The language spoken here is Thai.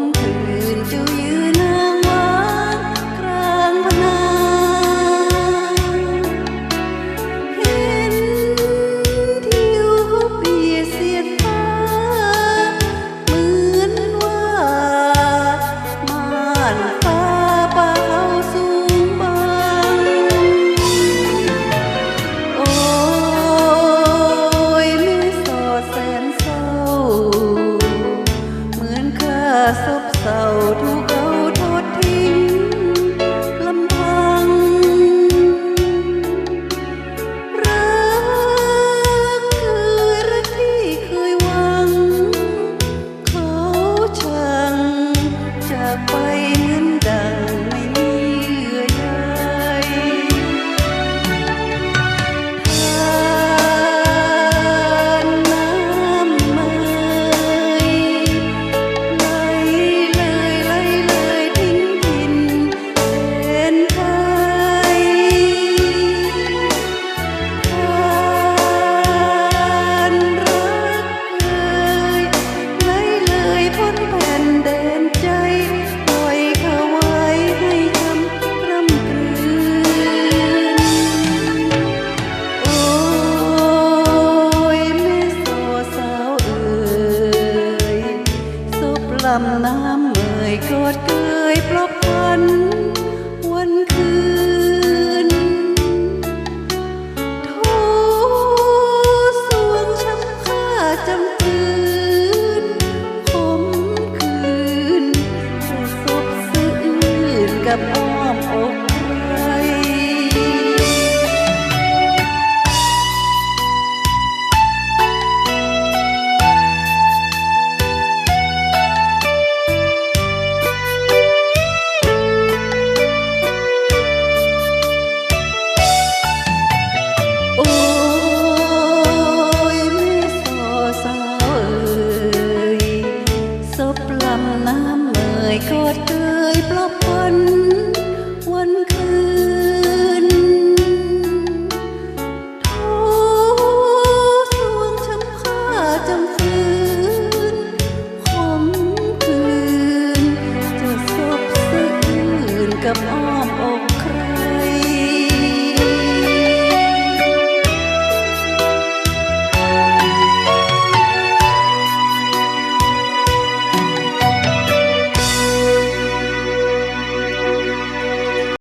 home do you ำน้ำเมยกอดเกยปลอบพันวันคืนทูสวงช้ำค่าจำปืนขมคืนจะสบสื่นกับอ้อมอก เกอดเกยปลอบพันวันคืนโทสวงช้ำค่าจำฟืนขมคืนจะสบสื่นกับอ้อ